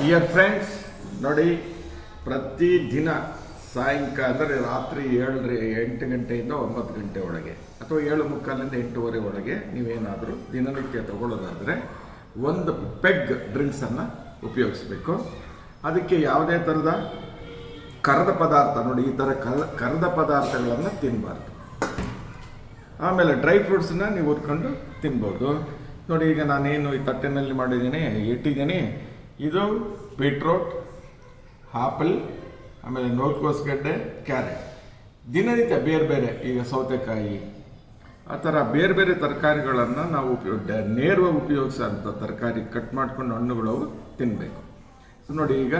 Dear friends ನೋಡಿ ಪ್ರತಿ ದಿನ ಸಾಯಂಕಾಲ, ಅಂದರೆ ರಾತ್ರಿ ಏಳು ಎಂಟು ಗಂಟೆಯಿಂದ ಒಂಬತ್ತು ಗಂಟೆ ಒಳಗೆ, ಅಥವಾ ಏಳು ಮುಕ್ಕಾಲಿಂದ ಎಂಟೂವರೆ ಒಳಗೆ ನೀವೇನಾದರೂ ದಿನನಿತ್ಯ ತಗೊಳ್ಳೋದಾದರೆ ಒಂದು ಪೆಗ್ ಡ್ರಿಂಕ್ಸನ್ನು ಉಪಯೋಗಿಸಬೇಕು. ಅದಕ್ಕೆ ಯಾವುದೇ ಥರದ ಕರದ ಪದಾರ್ಥ, ನೋಡಿ, ಈ ಥರ ಕರ, ಕರದ ಪದಾರ್ಥಗಳನ್ನು ತಿನ್ನಬಾರ್ದು ಆಮೇಲೆ ಡ್ರೈ ಫ್ರೂಟ್ಸನ್ನ ನೀವು ಹುರ್ಕೊಂಡು ತಿನ್ಬೋದು. ನೋಡಿ, ಈಗ ನಾನೇನು ಈ ತಟ್ಟೆನಲ್ಲಿ ಮಾಡಿದ್ದೀನಿ, ಇಟ್ಟಿದ್ದೀನಿ. ಇದು ಬೀಟ್ರೋಟ್, ಆಪಲ್, ಆಮೇಲೆ ನೋಡ್ಕೋಸ್ಗಡ್ಡೆ ಕ್ಯಾರೆಟ್. ದಿನನಿತ್ಯ ಬೇರೆ ಬೇರೆ, ಈಗ ಸೌತೆಕಾಯಿ, ಆ ಥರ ಬೇರೆ ಬೇರೆ ತರಕಾರಿಗಳನ್ನು ನಾವು ಉಪಯೋಗ ನೇರವಾಗಿ ಉಪಯೋಗಿಸೋಂಥ ತರಕಾರಿ ಕಟ್ ಮಾಡ್ಕೊಂಡು ಹಣ್ಣುಗಳು ತಿನ್ನಬೇಕು ಸೊ ನೋಡಿ ಈಗ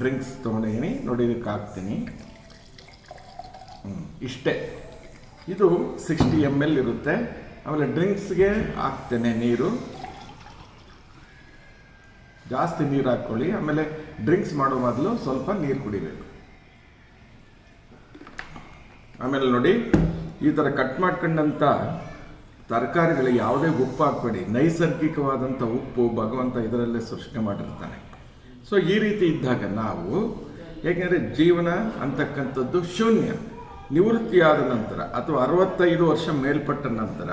ಡ್ರಿಂಕ್ಸ್ ತೊಗೊಂಡಿದ್ದೀನಿ ನೋಡಿ ಇದಕ್ಕೆ ಹಾಕ್ತೀನಿ. ಇಷ್ಟೇ. ಇದು ಸಿಕ್ಸ್ಟಿ ಎಂ ಎಲ್ ಇರುತ್ತೆ. ಆಮೇಲೆ ಡ್ರಿಂಕ್ಸ್ಗೆ ಹಾಕ್ತೇನೆ ನೀರು. ಜಾಸ್ತಿ ನೀರು ಹಾಕ್ಕೊಳ್ಳಿ, ಆಮೇಲೆ ಡ್ರಿಂಕ್ಸ್ ಮಾಡೋ ಮೊದಲು ಸ್ವಲ್ಪ ನೀರು ಕುಡಿಬೇಕು. ಆಮೇಲೆ ನೋಡಿ, ಈ ಥರ ಕಟ್ ಮಾಡ್ಕೊಂಡಂಥ ತರಕಾರಿಗಳಿಗೆ ಯಾವುದೇ ಉಪ್ಪು ಹಾಕಬೇಡಿ. ನೈಸರ್ಗಿಕವಾದಂಥ ಉಪ್ಪು ಭಗವಂತ ಇದರಲ್ಲೇ ಸೃಷ್ಟಿ ಮಾಡಿರ್ತಾನೆ. ಸೊ ಈ ರೀತಿ ಇದ್ದಾಗ ನಾವು ಏಕೆಂದರೆ ಜೀವನ ಅಂತಕ್ಕಂಥದ್ದು ಶೂನ್ಯ, ನಿವೃತ್ತಿಯಾದ ನಂತರ ಅಥವಾ ಅರವತ್ತೈದು ವರ್ಷ ಮೇಲ್ಪಟ್ಟ ನಂತರ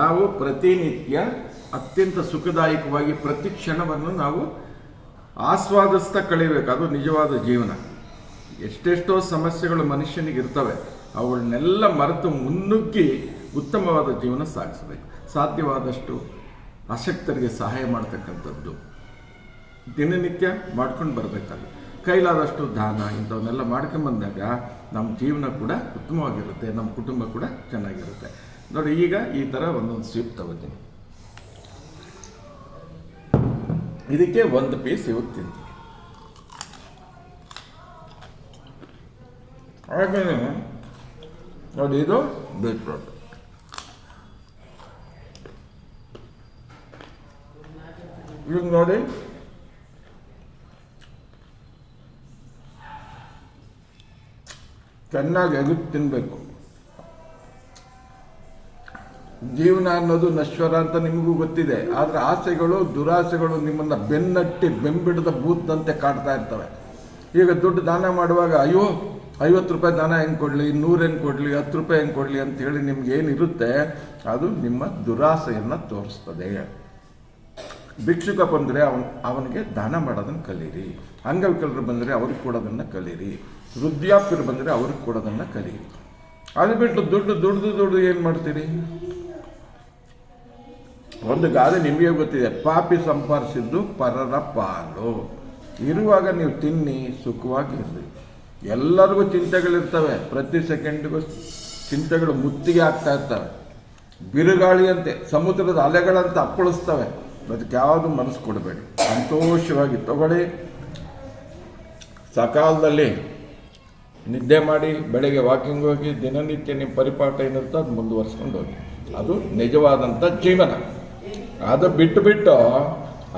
ನಾವು ಪ್ರತಿನಿತ್ಯ ಅತ್ಯಂತ ಸುಖದಾಯಕವಾಗಿ ಪ್ರತಿ ಕ್ಷಣವನ್ನು ನಾವು ಆಸ್ವಾದಿಸ್ತಾ ಕಳೀಬೇಕು. ಅದು ನಿಜವಾದ ಜೀವನ. ಎಷ್ಟೆಷ್ಟೋ ಸಮಸ್ಯೆಗಳು ಮನುಷ್ಯನಿಗೆ ಇರ್ತವೆ. ಅವುಗಳನ್ನೆಲ್ಲ ಮರೆತು ಮುನ್ನುಗ್ಗಿ ಉತ್ತಮವಾದ ಜೀವನ ಸಾಗಿಸಬೇಕು. ಸಾಧ್ಯವಾದಷ್ಟು ಅಶಕ್ತರಿಗೆ ಸಹಾಯ ಮಾಡ್ತಕ್ಕಂಥದ್ದು. ದಿನನಿತ್ಯ ಮಾಡ್ಕೊಂಡು ಬರಬೇಕಾದ್ರೆ ಕೈಲಾದಷ್ಟು ದಾನ, ಇಂಥವನ್ನೆಲ್ಲ ಮಾಡ್ಕೊಂಬಂದಾಗ ನಮ್ಮ ಜೀವನ ಕೂಡ ಉತ್ತಮವಾಗಿರುತ್ತೆ. ನಮ್ಮ ಕುಟುಂಬ ಕೂಡ ಚೆನ್ನಾಗಿರುತ್ತೆ. ನೋಡಿ, ಈಗ ಈ ಥರ ಒಂದೊಂದು ಸ್ವೀಪ್ ತಗೋತೀನಿ. ಇದಕ್ಕೆ ಒಂದು ಪೀಸ್ ತಿಂತೀನಿ ಹಾಗೆಯೇ ನೋಡಿ ಇದು ಬೀಟ್ರೋಟ್ ನೋಡಿ ಚೆನ್ನಾಗಿ ಎಗುತ್ತು ತಿನ್ನಬೇಕು ಜೀವನ ಅನ್ನೋದು ನಶ್ವರ ಅಂತ ನಿಮಗೂ ಗೊತ್ತಿದೆ. ಆದರೆ ಆಸೆಗಳು, ದುರಾಸೆಗಳು ನಿಮ್ಮನ್ನು ಬೆನ್ನಟ್ಟಿ, ಬೆಂಬಿಡದ ಬೂತ್ನಂತೆ ಕಾಡ್ತಾ ಇರ್ತವೆ. ಈಗ ದುಡ್ಡು ದಾನ ಮಾಡುವಾಗ, ಅಯ್ಯೋ, ಐವತ್ತು ರೂಪಾಯಿ ದಾನ ಹೆಂಗೆ ಕೊಡಲಿ ನೂರು ಹೆಂಗೆ ಕೊಡಲಿ, ಹತ್ತು ರೂಪಾಯಿ ಹೆಂಗೆ ಕೊಡಲಿ ಅಂತೇಳಿ ನಿಮ್ಗೆ ಏನಿರುತ್ತೆ ಅದು ನಿಮ್ಮ ದುರಾಸೆಯನ್ನು ತೋರಿಸ್ತದೆ. ಭಿಕ್ಷುಕ ಬಂದರೆ ಅವನ್, ಅವನಿಗೆ ದಾನ ಮಾಡೋದನ್ನು ಕಲೀರಿ. ಅಂಗವಿಕಲರು ಬಂದರೆ ಅವ್ರಿಗೆ ಕೊಡೋದನ್ನು ಕಲೀರಿ. ವೃದ್ಧಾಪ್ಯರು ಬಂದರೆ ಅವ್ರಿಗೆ ಕೊಡೋದನ್ನು ಕಲೀರಿ. ಅದು ಬಿಟ್ಟು ದುಡ್ಡು, ದುಡ್ದು ದುಡ್ಡು ಏನು ಮಾಡ್ತೀರಿ? ಒಂದು ಗಾದೆ ನಿಮಗೆ ಗೊತ್ತಿದೆ, ಪಾಪಿ ಸಂಪಾದಿಸಿದ್ದು ಪರರ ಪಾಲು. ಇರುವಾಗ ನೀವು ತಿನ್ನಿ ಸುಖವಾಗಿರ್ರಿ ಎಲ್ಲರಿಗೂ ಚಿಂತೆಗಳಿರ್ತವೆ, ಪ್ರತಿ ಸೆಕೆಂಡಿಗೂ ಚಿಂತೆಗಳು ಮುತ್ತಿಗೆ ಆಗ್ತಾ ಇರ್ತವೆ. ಬಿರುಗಾಳಿಯಂತೆ, ಸಮುದ್ರದ ಅಲೆಗಳಂತೆ ಅಪ್ಪಳಿಸ್ತವೆ. ಅದಕ್ಕೆ ಯಾವುದು ಮನಸ್ಸು ಕೊಡಬೇಡಿ. ಸಂತೋಷವಾಗಿ ತಗೊಳ್ಳಿ. ಸಕಾಲದಲ್ಲಿ ನಿದ್ದೆ ಮಾಡಿ, ಬೆಳಗ್ಗೆ ವಾಕಿಂಗ್ ಹೋಗಿ, ದಿನನಿತ್ಯ ನಿಮ್ಮ ಪರಿಪಾಠ ಏನಿರುತ್ತೋ ಅದು ಮುಂದುವರ್ಸ್ಕೊಂಡು ಹೋಗಿ. ಅದು ನಿಜವಾದಂಥ ಜೀವನ. ಅದು ಬಿಟ್ಟು ಬಿಟ್ಟು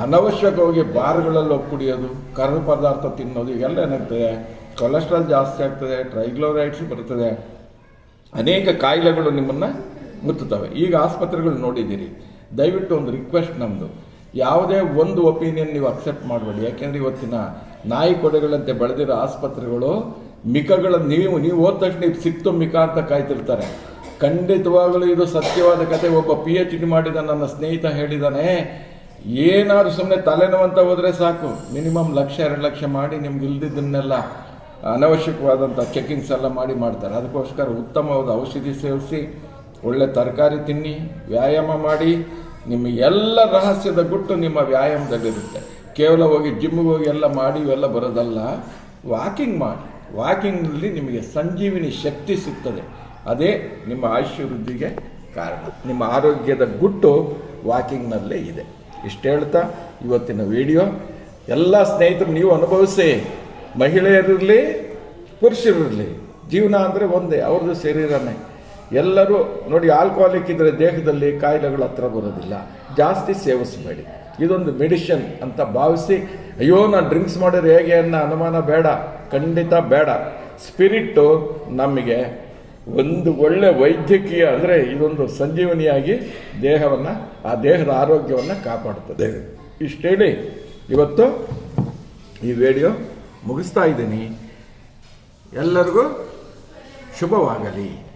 ಅನವಶ್ಯಕವಾಗಿ ಬಾರ್ಗಳಲ್ಲಿ ಹೋಗಿ ಕುಡಿಯೋದು ಕರದ ಪದಾರ್ಥ ತಿನ್ನೋದು, ಇವೆಲ್ಲ ಏನಾಗ್ತದೆ? ಕೊಲೆಸ್ಟ್ರಾಲ್ ಜಾಸ್ತಿ ಆಗ್ತದೆ ಟ್ರೈಗ್ಲೋರೈಡ್ಸ್ ಬರ್ತದೆ. ಅನೇಕ ಕಾಯಿಲೆಗಳು ನಿಮ್ಮನ್ನು ಮುತ್ತುತ್ತವೆ ಈಗ ಆಸ್ಪತ್ರೆಗಳು ನೋಡಿದ್ದೀರಿ. ದಯವಿಟ್ಟು ಒಂದು ರಿಕ್ವೆಸ್ಟ್ ನಮ್ಮದು ಯಾವುದೇ ಒಂದು ಒಪಿನಿಯನ್ ನೀವು ಅಕ್ಸೆಪ್ಟ್ ಮಾಡಬೇಡಿ. ಯಾಕೆಂದರೆ ಇವತ್ತಿನ ನಾಯಿ ಕೊಡೆಗಳಂತೆ ಬೆಳೆದಿರೋ ಆಸ್ಪತ್ರೆಗಳು, ಮಿಕಗಳನ್ನು ನೀವು ನೀವು ಹೋದ ತಕ್ಷಣ ಸಿಕ್ತು ಮಿಕ ಅಂತ ಕಾಯ್ತಿರ್ತಾರೆ. ಖಂಡಿತವಾಗಲೂ ಇದು ಸತ್ಯವಾದ ಕತೆ. ಒಬ್ಬ ಪಿ ಎಚ್ ಡಿ ಮಾಡಿದ ನನ್ನ ಸ್ನೇಹಿತ ಹೇಳಿದಾನೆ, ಏನಾದರೂ ಸುಮ್ಮನೆ ತಲೆನೋವಂತ ಹೋದರೆ ಸಾಕು. ಮಿನಿಮಮ್ ಲಕ್ಷ, ಎರಡು ಲಕ್ಷ ಮಾಡಿ ನಿಮ್ಗೆ ಇಲ್ದಿದ್ದನ್ನೆಲ್ಲ ಅನವಶ್ಯಕವಾದಂಥ ಚೆಕಿಂಗ್ಸ್ ಎಲ್ಲ ಮಾಡಿ ಮಾಡ್ತಾರೆ. ಅದಕ್ಕೋಸ್ಕರ ಉತ್ತಮವಾದ ಔಷಧಿ ಸೇವಿಸಿ, ಒಳ್ಳೆ ತರಕಾರಿ ತಿನ್ನಿ, ವ್ಯಾಯಾಮ ಮಾಡಿ ನಿಮ್ಮ ಎಲ್ಲ ರಹಸ್ಯದ ಗುಟ್ಟು ನಿಮ್ಮ ವ್ಯಾಯಾಮದಲ್ಲಿರುತ್ತೆ. ಕೇವಲ ಹೋಗಿ ಜಿಮ್ಗೆ ಹೋಗಿ ಎಲ್ಲ ಮಾಡಿ, ಇವೆಲ್ಲ ಬರೋದಲ್ಲ. ವಾಕಿಂಗ್ ಮಾಡಿ. ವಾಕಿಂಗ್ನಲ್ಲಿ ನಿಮಗೆ ಸಂಜೀವಿನಿ ಶಕ್ತಿ ಸಿಗ್ತದೆ. ಅದೇ ನಿಮ್ಮ ಆಯುಷ್ಯ ವೃದ್ಧಿಗೆ ಕಾರಣ. ನಿಮ್ಮ ಆರೋಗ್ಯದ ಗುಟ್ಟು ವಾಕಿಂಗ್ನಲ್ಲೇ ಇದೆ. ಇಷ್ಟು ಹೇಳ್ತಾ ಇವತ್ತಿನ ವಿಡಿಯೋ. ಎಲ್ಲ ಸ್ನೇಹಿತರು ನೀವು ಅನುಭವಿಸಿ. ಮಹಿಳೆಯರಿರಲಿ, ಪುರುಷರಿರಲಿ, ಜೀವನ ಅಂದರೆ ಒಂದೇ, ಅವ್ರದ್ದು ಶರೀರನೇ. ಎಲ್ಲರೂ ನೋಡಿ ಆಲ್ಕೋಹಾಲಿಕ್ ಇದ್ದರೆ ದೇಹದಲ್ಲಿ ಕಾಯಿಲೆಗಳು ಹತ್ರ ಬರೋದಿಲ್ಲ. ಜಾಸ್ತಿ ಸೇವಿಸಬೇಡಿ. ಇದೊಂದು ಮೆಡಿಷನ್ ಅಂತ ಭಾವಿಸಿ. ಅಯ್ಯೋ, ನಾನು ಡ್ರಿಂಕ್ಸ್ ಮಾಡಿದ್ರೆ ಹೇಗೆ ಅನ್ನೋ? ಅನುಮಾನ ಬೇಡ. ಖಂಡಿತ ಬೇಡ. ಸ್ಪಿರಿಟ್ಟು ನಮಗೆ ಒಂದು ಒಳ್ಳೆ ವೈದ್ಯಕೀಯ ಅಂದರೆ ಇದೊಂದು ಸಂಜೀವನಿಯಾಗಿ ದೇಹವನ್ನು ಆ ದೇಹದ ಆರೋಗ್ಯವನ್ನು ಕಾಪಾಡುತ್ತದೆ. ಇಷ್ಟು ಹೇಳಿ ಇವತ್ತು ಈ ವಿಡಿಯೋ ಮುಗಿಸ್ತಾ ಇದ್ದೀನಿ. ಎಲ್ಲರಿಗೂ ಶುಭವಾಗಲಿ.